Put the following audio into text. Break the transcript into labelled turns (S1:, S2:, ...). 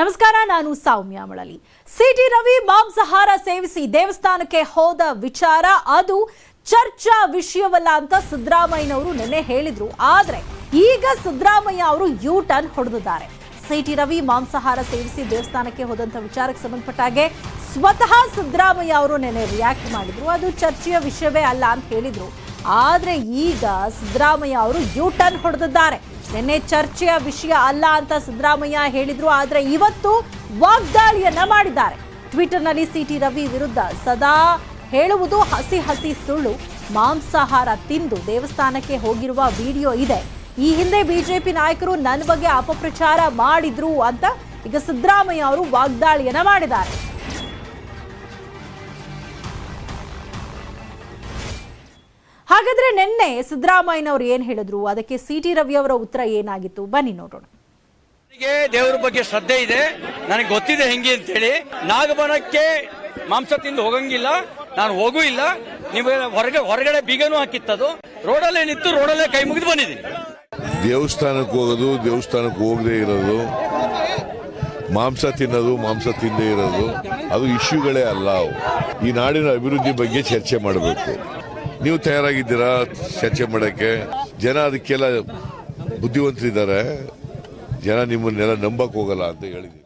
S1: ನಮಸ್ಕಾರ, ನಾನು ಸೌಮ್ಯ ಮಳಲಿ ಸಿಟಿ ರವಿ ಮಾಂಸಾಹಾರ ಸೇವಿಸಿ ದೇವಸ್ಥಾನಕ್ಕೆ ಹೋದ ವಿಚಾರ, ಅದು ಚರ್ಚಾ ವಿಷಯವಲ್ಲ ಅಂತ ಸಿದ್ದರಾಮಯ್ಯನವರು ನಿನ್ನೆ ಹೇಳಿದ್ರು. ಆದ್ರೆ ಈಗ ಸಿದ್ದರಾಮಯ್ಯ ಅವರು ಯೂ ಟರ್ನ್ ಹೊಡೆದಿದ್ದಾರೆ. ಸಿಟಿ ರವಿ ಮಾಂಸಾಹಾರ ಸೇವಿಸಿ ದೇವಸ್ಥಾನಕ್ಕೆ ಹೋದಂತ ವಿಚಾರಕ್ಕೆ ಸಂಬಂಧಪಟ್ಟ ಹಾಗೆ ಸ್ವತಃ ಸಿದ್ದರಾಮಯ್ಯ ಅವರು ನಿನ್ನೆ ರಿಯಾಕ್ಟ್ ಮಾಡಿದ್ರು. ಅದು ಚರ್ಚೆಯ ವಿಷಯವೇ ಅಲ್ಲ ಅಂತ ಹೇಳಿದ್ರು. ಆದ್ರೆ ಈಗ ಸಿದ್ದರಾಮಯ್ಯ ಅವರು ಯೂ ಟರ್ನ್ ಹೊಡೆದಿದ್ದಾರೆ. ನಿನ್ನೆ ಚರ್ಚೆಯ ವಿಷಯ ಅಲ್ಲ ಅಂತ ಸಿದ್ದರಾಮಯ್ಯ ಹೇಳಿದ್ರು, ಆದ್ರೆ ಇವತ್ತು ವಾಗ್ದಾಳಿಯನ್ನ ಮಾಡಿದ್ದಾರೆ. ಟ್ವಿಟರ್ನಲ್ಲಿ ಸಿಟಿ ರವಿ ವಿರುದ್ಧ ಸದಾ ಹೇಳುವುದು ಹಸಿ ಹಸಿ ಸುಳ್ಳು. ಮಾಂಸಾಹಾರ ತಿಂದು ದೇವಸ್ಥಾನಕ್ಕೆ ಹೋಗಿರುವ ವಿಡಿಯೋ ಇದೆ. ಈ ಹಿಂದೆ ಬಿಜೆಪಿ ನಾಯಕರು ನನ್ನ ಬಗ್ಗೆ ಅಪಪ್ರಚಾರ ಮಾಡಿದ್ರು ಅಂತ ಈಗ ಸಿದ್ದರಾಮಯ್ಯ ಅವರು ವಾಗ್ದಾಳಿಯನ್ನ ಮಾಡಿದ್ದಾರೆ. ಹಾಗಾದ್ರೆ ನಿನ್ನೆ ಸಿದ್ದರಾಮಯ್ಯನವರು ಏನ್ ಹೇಳಿದ್ರು? ಅದಕ್ಕೆ ಸಿ ಟಿ ರವಿ ಅವರ ಉತ್ತರ ಏನಾಗಿತ್ತು? ಬನ್ನಿ ನೋಡೋಣ.
S2: ನನಗೆ ದೇವರ ಬಗ್ಗೆ ಶ್ರದ್ಧೆ ಇದೆ. ನನಗೆ ಗೊತ್ತಿದೆ ಹೆಂಗೆ ಅಂತೇಳಿ. ನಾಗಬನಕ್ಕೆ ಮಾಂಸ ತಿಂದು ಹೋಗಂಗಿಲ್ಲ. ನಾನು ಹೋಗೂ ಇಲ್ಲ. ನಿಮಗೆ ಹೊರಗೆ ಹೊರಗಡೆ ಬೀಗನೂ ಹಾಕಿತ್ತದು. ರೋಡಲ್ಲೇ ನಿಂತು ರೋಡಲ್ಲೇ ಕೈ ಮುಗಿದು ಬಂದಿದ್ದೀನಿ.
S3: ದೇವಸ್ಥಾನಕ್ಕೆ ಹೋಗೋದು ದೇವಸ್ಥಾನಕ್ಕೆ ಹೋಗದೆ ಇರೋದು. ಮಾಂಸ ತಿನ್ನೋದು ಮಾಂಸ ತಿಂದೇ ಇರೋದು. ಅದು ಇಶ್ಯೂಗಳೇ ಅಲ್ಲ ಅವು. ಈ ನಾಡಿನ ಅಭಿವೃದ್ಧಿ ಬಗ್ಗೆ ಚರ್ಚೆ ಮಾಡಬೇಕು. ನೀವು ತಯಾರಾಗಿದ್ದೀರಾ? ಚರ್ಚೆ ಮಾಡೋಕ್ಕೆ? ಜನ ಅದಕ್ಕೆಲ್ಲ ಬುದ್ಧಿವಂತರಿದ್ದಾರೆ. ಜನ ನಿಮ್ಮನ್ನೆಲ್ಲ ನಂಬಕ್ ಹೋಗಲ್ಲ ಅಂತ ಹೇಳಿದ್ದೀನಿ